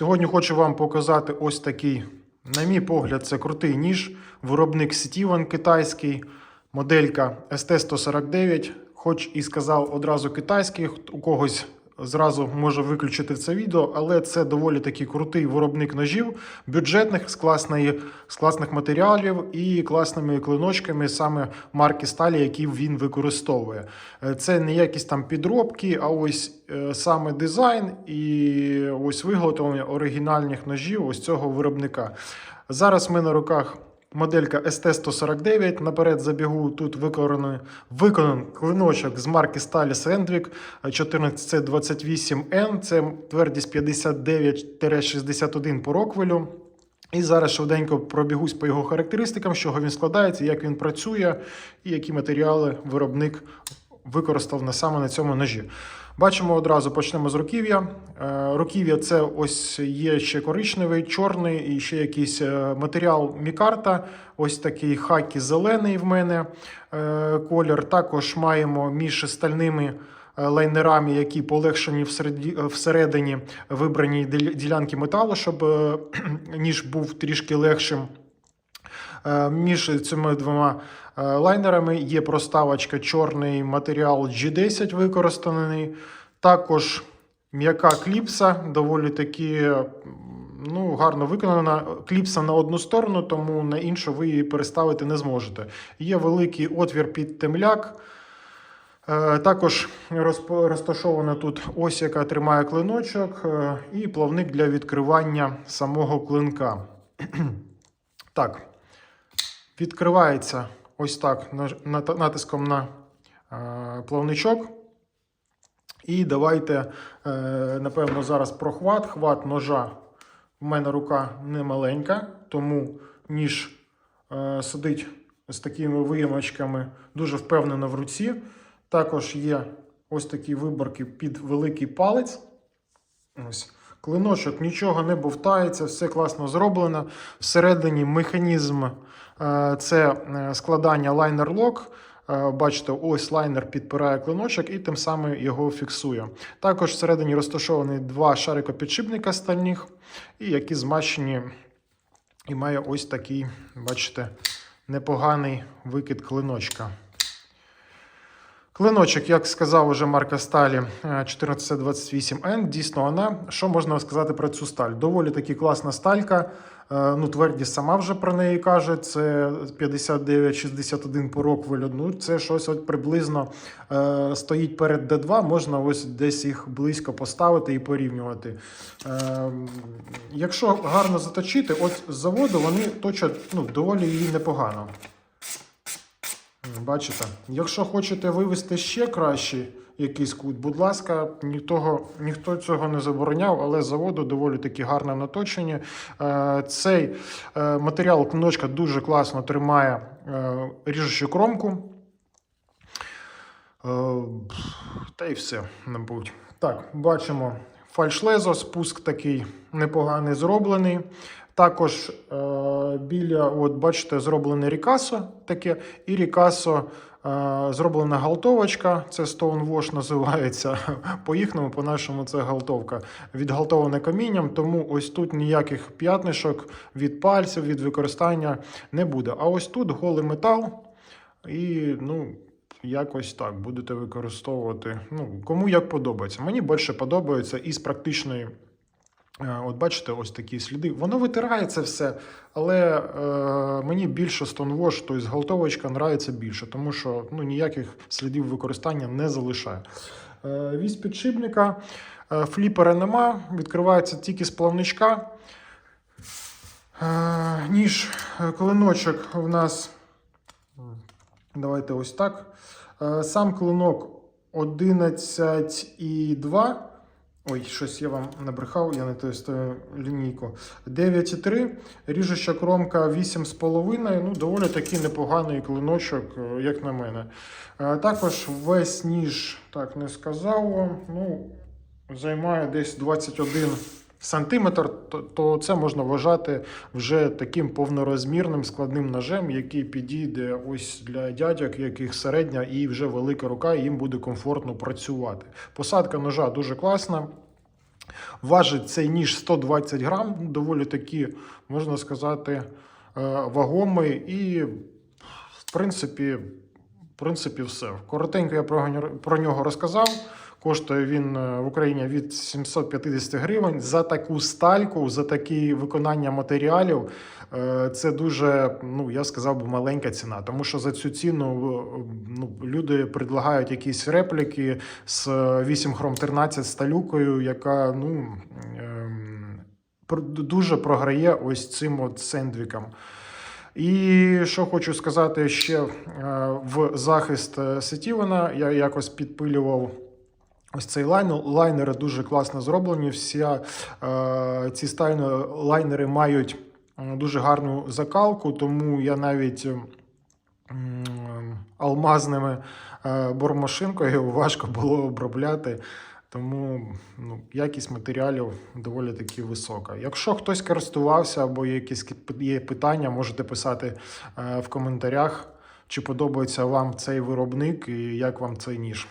Сьогодні хочу вам показати ось такий, на мій погляд, це крутий ніж. Виробник Стівен китайський, моделька ST149. Хоч і сказав одразу китайський, у когось зразу може виключити це відео, але це доволі такий крутий виробник ножів, бюджетних з, класної, з класних матеріалів і класними клиночками саме марки сталі, які він використовує. Е, Це не якісь там підробки, а ось е, саме дизайн і ось виготовлення оригінальних ножів ось цього виробника. Зараз ми на руках. Моделька ST149. Наперед забігу тут виконаний, виконаний клиночок з марки Сталі Сендвік 14C28N. Це твердість 59-61 по роквелю. І зараз швиденько пробігусь по його характеристикам, з чого він складається, як він працює і які матеріали виробник використав на саме на цьому ножі. Бачимо одразу, почнемо з руків'я. Е, Руків'я це ось є ще коричневий, чорний і ще якийсь е, матеріал мікарта. Ось такий хакі зелений в мене е, колір. Також маємо між стальними лайнерами, які полегшені всередині вибрані ділянки металу, щоб ніж був трішки легшим. Е, Між цими двома е, лайнерами є проставочка чорний матеріал G10 використаний. Також м'яка кліпса, доволі таки ну, гарно виконана. Кліпса на одну сторону, тому на іншу ви її переставити не зможете. Є великий отвір під темляк. Е, Також розташована тут ось, яка тримає клиночок, і плавник для відкривання самого клинка. Так, відкривається ось так натиском на е, плавничок. І давайте, е, напевно, зараз про хват. Хват ножа. У мене рука не маленька, тому ніж е, сидить з такими виємочками дуже впевнено в руці. Також є ось такі виборки під великий палець. Ось. Клиночок нічого не бовтається, все класно зроблено. Всередині механізм е, це е, складання лайнер-лок. Е, Бачите, ось лайнер підпирає клиночок і тим самим його фіксує. Також всередині розташовані два шарикопідшипника стальних, і які змащені і має ось такий, бачите, непоганий викид клиночка. Клиночок, як сказав уже марка сталі е, 1428N, дійсно вона. Що можна сказати про цю сталь? Доволі таки класна сталька. Е, Ну, твердість сама вже про неї каже. Це 59-61 по роквелю. Це щось от приблизно е, стоїть перед D2. Можна ось десь їх близько поставити і порівнювати. Е, якщо гарно заточити, от з заводу вони точать ну, доволі її непогано. Бачите, якщо хочете вивести ще кращий якийсь кут, будь ласка, ніхто, ніхто цього не забороняв, але заводу доволі таки гарне наточення. Е, Цей е, матеріал книжка дуже класно тримає е, ріжучу кромку. Та й все, мабуть. Так, бачимо фальшлезо, спуск такий непоганий зроблений. Також е, біля, от бачите, зроблене рікасо таке, і рікасо е, зроблена галтовочка, це Stonewash називається. По-їхньому, по-нашому, це галтовка. Відгалтоване камінням, тому ось тут ніяких п'ятнишок від пальців, від використання не буде. А ось тут голий метал, і ну, якось так будете використовувати. Ну, кому як подобається. Мені більше подобається із практичної. Е, От бачите, ось такі сліди. Воно витирає все, але е, мені більше Stonewash, тобто галтовочка нравиться більше, тому що ну, ніяких слідів використання не залишає. Е, вісь підшипника, е, фліпера нема, відкривається тільки з плавничка. Е, ніж, е, клиночок в нас. Давайте ось так. Е, Сам клинок 11,2. Ой, щось я вам набрехав, я не стою лінійку. 9,3. Ріжуща кромка 8,5. Ну, доволі такий непоганий клиночок, е, як на мене. Е, Також весь ніж, так не сказав вам, ну, займає десь 21 сантиметр, то, це можна вважати вже таким повнорозмірним складним ножем, який підійде ось для дядьок, яких середня і вже велика рука, і їм буде комфортно працювати. Посадка ножа дуже класна. Важить цей ніж 120 грам, доволі таки, можна сказати, е, вагомий і, в принципі, в принципі, все. Коротенько я про нього розказав. Коштує він е, в Україні від 750 гривень. За таку стальку, за таке виконання матеріалів, е, це дуже, ну я сказав би, маленька ціна. Тому що за цю ціну е, ну, люди предлагають якісь репліки з 8 хром 13 сталюкою, яка ну, ем, дуже програє ось цим от сендвікам. І що хочу сказати ще в захист Сетівена, я якось підпилював. Ось цей лайн. Лайнери дуже класно зроблені. Всі е, ці стайни лайнери мають дуже гарну закалку, тому я навіть м, алмазними е, бормашинкою важко було обробляти. Тому ну, якість матеріалів доволі таки висока. Якщо хтось користувався або є якісь є питання, можете писати е, в коментарях, чи подобається вам цей виробник і як вам цей ніж.